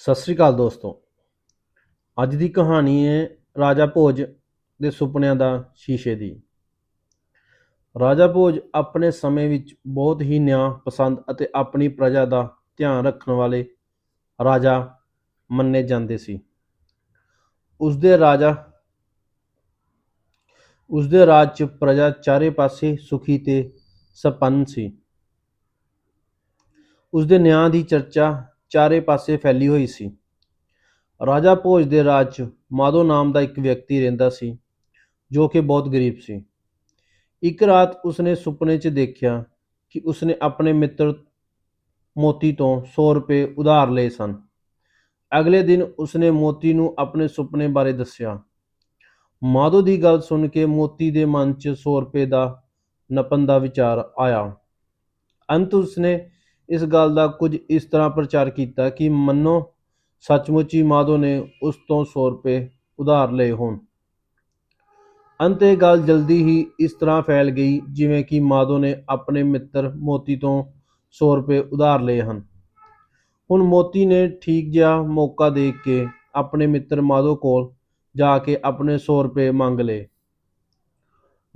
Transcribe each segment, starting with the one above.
ਸਤਿ ਸ੍ਰੀ ਅਕਾਲ ਦੋਸਤੋ। ਅੱਜ ਦੀ ਕਹਾਣੀ ਹੈ ਰਾਜਾ ਭੋਜ ਦੇ ਸੁਪਨਿਆਂ ਦਾ ਸ਼ੀਸ਼ੇ ਦੀ। ਰਾਜਾ ਭੋਜ ਆਪਣੇ ਸਮੇਂ ਵਿੱਚ ਬਹੁਤ ਹੀ ਨਿਆਂ, ਪਸੰਦ ਅਤੇ ਆਪਣੀ ਪ੍ਰਜਾ ਦਾ ਧਿਆਨ ਰੱਖਣ ਵਾਲੇ ਰਾਜਾ ਮੰਨੇ ਜਾਂਦੇ ਸੀ। ਉਸਦੇ ਰਾਜਾ, ਉਸਦੇ ਰਾਜ 'ਚ ਪ੍ਰਜਾ ਚਾਰੇ ਪਾਸੇ ਸੁਖੀ ਤੇ ਸੰਪੰਨ ਸੀ। ਉਸਦੇ ਨਿਆਂ ਦੀ ਚਰਚਾ ਚਾਰੇ ਪਾਸੇ ਫੈਲੀ ਹੋਈ ਸੀ। ਰਾਜਾ ਭੋਜ ਦੇ ਰਾਜ 'ਚ ਮਾਧੋ ਨਾਮ ਦਾ ਇੱਕ ਵਿਅਕਤੀ ਰਹਿੰਦਾ ਸੀ, ਜੋ ਕਿ ਬਹੁਤ ਗਰੀਬ ਸੀ। ਇੱਕ ਰਾਤ ਉਸਨੇ ਸੁਪਨੇ 'ਚ ਦੇਖਿਆ ਕਿ ਉਸਨੇ ਆਪਣੇ ਮਿੱਤਰ ਮੋਤੀ ਤੋਂ 100 ਰੁਪਏ ਉਧਾਰ ਲਏ ਸਨ। ਅਗਲੇ ਦਿਨ ਉਸਨੇ ਮੋਤੀ ਨੂੰ ਆਪਣੇ ਸੁਪਨੇ ਬਾਰੇ ਦੱਸਿਆ। ਮਾਧੋ ਦੀ ਗੱਲ ਸੁਣ ਕੇ ਮੋਤੀ ਦੇ ਮਨ 'ਚ 100 ਰੁਪਏ ਦਾ ਨਪਨ ਦਾ ਵਿਚਾਰ ਆਇਆ। ਅੰਤ ਉਸਨੇ ਇਸ ਗੱਲ ਦਾ ਕੁਝ ਇਸ ਤਰ੍ਹਾਂ ਪ੍ਰਚਾਰ ਕੀਤਾ ਕਿ ਮੰਨੋ, ਸੱਚਮੁੱਚ ਹੀ ਮਾਧੋ ਨੇ ਉਸ ਤੋਂ 100 ਰੁਪਏ ਉਧਾਰ ਲਏ ਹੋਣ। ਅੰਤ ਇਹ ਗੱਲ ਜਲਦੀ ਹੀ ਇਸ ਤਰ੍ਹਾਂ ਫੈਲ ਗਈ ਜਿਵੇਂ ਕਿ ਮਾਧੋ ਨੇ ਆਪਣੇ ਮਿੱਤਰ ਮੋਤੀ ਤੋਂ 100 ਰੁਪਏ ਉਧਾਰ ਲਏ ਹਨ। ਹੁਣ ਮੋਤੀ ਨੇ ਠੀਕ ਜਿਹਾ ਮੌਕਾ ਦੇਖ ਕੇ ਆਪਣੇ ਮਿੱਤਰ ਮਾਧੋ ਕੋਲ ਜਾ ਕੇ ਆਪਣੇ 100 ਰੁਪਏ ਮੰਗ ਲਏ।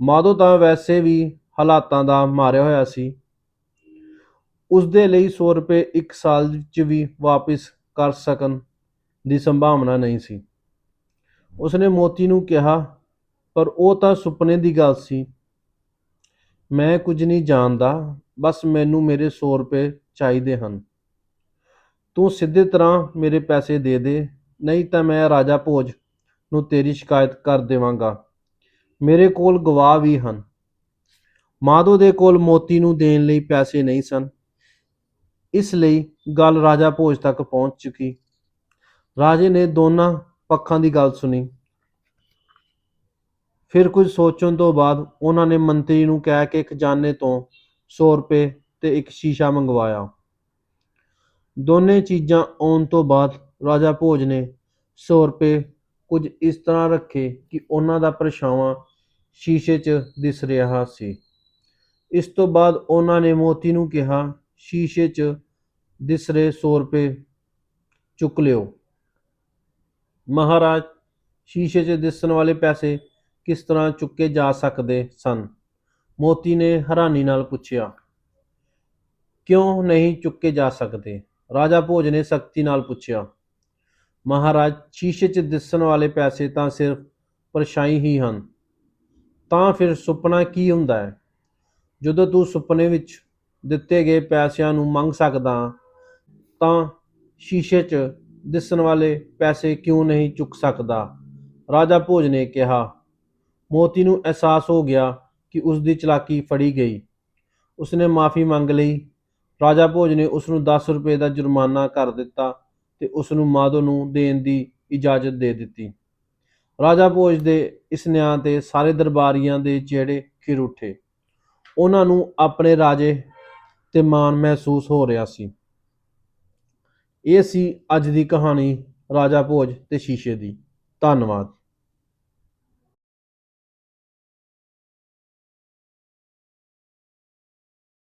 ਮਾਧੋ ਤਾਂ ਵੈਸੇ ਵੀ ਹਾਲਾਤਾਂ ਦਾ ਮਾਰਿਆ ਹੋਇਆ ਸੀ ਉਸ ਦੇ ਲਈ 100 ਰੁਪਏ ਇੱਕ ਸਾਲ ਵਿੱਚ ਵੀ ਵਾਪਸ ਕਰ ਸਕਣ ਦੀ ਸੰਭਾਵਨਾ ਨਹੀਂ ਸੀ। ਉਸਨੇ ਮੋਤੀ ਨੂੰ ਕਿਹਾ, ਪਰ ਉਹ ਤਾਂ ਸੁਪਨੇ ਦੀ ਗੱਲ ਸੀ। ਮੈਂ ਕੁਝ ਨਹੀਂ ਜਾਣਦਾ, ਬਸ ਮੈਨੂੰ ਮੇਰੇ 100 ਰੁਪਏ ਚਾਹੀਦੇ ਹਨ। ਤੂੰ ਸਿੱਧੇ ਤਰ੍ਹਾਂ ਮੇਰੇ ਪੈਸੇ ਦੇ ਦੇ, ਨਹੀਂ ਤਾਂ ਮੈਂ ਰਾਜਾ ਭੋਜ ਨੂੰ ਤੇਰੀ ਸ਼ਿਕਾਇਤ ਕਰ ਦੇਵਾਂਗਾ। ਮੇਰੇ ਕੋਲ ਗਵਾਹ ਵੀ ਹਨ। ਮਾਧੋ ਦੇ ਕੋਲ ਮੋਤੀ ਨੂੰ ਦੇਣ ਲਈ ਪੈਸੇ ਨਹੀਂ ਸਨ। ਇਸ ਲਈ ਗੱਲ ਰਾਜਾ ਭੋਜ ਤੱਕ ਪਹੁੰਚ ਚੁੱਕੀ। ਰਾਜੇ ਨੇ ਦੋਨਾਂ ਪੱਖਾਂ ਦੀ ਗੱਲ ਸੁਣੀ। ਫਿਰ ਕੁਝ ਸੋਚਣ ਤੋਂ ਬਾਅਦ ਉਹਨਾਂ ਨੇ ਮੰਤਰੀ ਨੂੰ ਕਹਿ ਕੇ ਖਜ਼ਾਨੇ ਤੋਂ 100 ਰੁਪਏ ਤੇ ਇੱਕ ਸ਼ੀਸ਼ਾ ਮੰਗਵਾਇਆ। ਦੋਨੇ ਚੀਜ਼ਾਂ ਆਉਣ ਤੋਂ ਬਾਅਦ ਰਾਜਾ ਭੋਜ ਨੇ 100 ਰੁਪਏ ਕੁਝ ਇਸ ਤਰ੍ਹਾਂ ਰੱਖੇ ਕਿ ਉਹਨਾਂ ਦਾ ਪਰਛਾਵਾਂ ਸ਼ੀਸ਼ੇ 'ਚ ਦਿਸ ਰਿਹਾ ਸੀ। ਇਸ ਤੋਂ ਬਾਅਦ ਉਹਨਾਂ ਨੇ ਮੋਤੀ ਨੂੰ ਕਿਹਾ, ਸ਼ੀਸ਼ੇ 'ਚ ਦਿਸ ਰਹੇ 100 ਰੁਪਏ ਚੁੱਕ ਲਿਓ। ਮਹਾਰਾਜ, ਸ਼ੀਸ਼ੇ 'ਚ ਦਿਸਣ ਵਾਲੇ ਪੈਸੇ ਕਿਸ ਤਰ੍ਹਾਂ ਚੁੱਕੇ ਜਾ ਸਕਦੇ ਸਨ? ਮੋਤੀ ਨੇ ਹੈਰਾਨੀ ਨਾਲ ਪੁੱਛਿਆ, ਕਿਉਂ ਨਹੀਂ ਚੁੱਕੇ ਜਾ ਸਕਦੇ? ਰਾਜਾ ਭੋਜ ਨੇ ਸਖਤੀ ਨਾਲ ਪੁੱਛਿਆ, ਮਹਾਰਾਜ, ਸ਼ੀਸ਼ੇ 'ਚ ਦਿਸਣ ਵਾਲੇ ਪੈਸੇ ਤਾਂ ਸਿਰਫ ਪਰਛਾਈ ਹੀ ਹਨ। ਤਾਂ ਫਿਰ ਸੁਪਨਾ ਕੀ ਹੁੰਦਾ ਹੈ? ਜਦੋਂ ਤੂੰ ਸੁਪਨੇ ਵਿੱਚ ਦਿੱਤੇ ਗਏ ਪੈਸਿਆਂ ਨੂੰ ਮੰਗ ਸਕਦਾ ਤਾਂ ਸ਼ੀਸ਼ੇ 'ਚ ਦਿਸਣ ਵਾਲੇ ਪੈਸੇ ਕਿਉਂ ਨਹੀਂ ਚੁੱਕ ਸਕਦਾ? ਰਾਜਾ ਭੋਜ ਨੇ ਕਿਹਾ, ਮੋਤੀ ਨੂੰ ਅਹਿਸਾਸ ਹੋ ਗਿਆ ਕਿ ਉਸ ਦੀ ਚਲਾਕੀ ਫੜੀ ਗਈ। ਉਸਨੇ ਮਾਫੀ ਮੰਗ ਲਈ। ਰਾਜਾ ਭੋਜ ਨੇ ਉਸ ਨੂੰ 10 ਰੁਪਏ ਦਾ ਜੁਰਮਾਨਾ ਕਰ ਦਿੱਤਾ ਤੇ ਉਸ ਨੂੰ ਮਾਧੋ ਨੂੰ ਦੇਣ ਦੀ ਇਜਾਜ਼ਤ ਦੇ ਦਿੱਤੀ। ਰਾਜਾ ਭੋਜ ਦੇ ਇਸ ਨਿਆਂ ਤੇ ਸਾਰੇ ਦਰਬਾਰੀਆਂ ਦੇ ਜਿਹੜੇ ਖਿਰ ਉੱਠੇ। ਉਹਨਾਂ ਨੂੰ ਆਪਣੇ ਰਾਜੇ ਤੇ ਮਾਣ ਮਹਿਸੂਸ ਹੋ ਰਿਹਾ ਸੀ। ਇਹ ਸੀ ਅੱਜ ਦੀ ਕਹਾਣੀ ਰਾਜਾ ਭੋਜ ਤੇ ਸ਼ੀਸ਼ੇ ਦੀ। ਧੰਨਵਾਦ।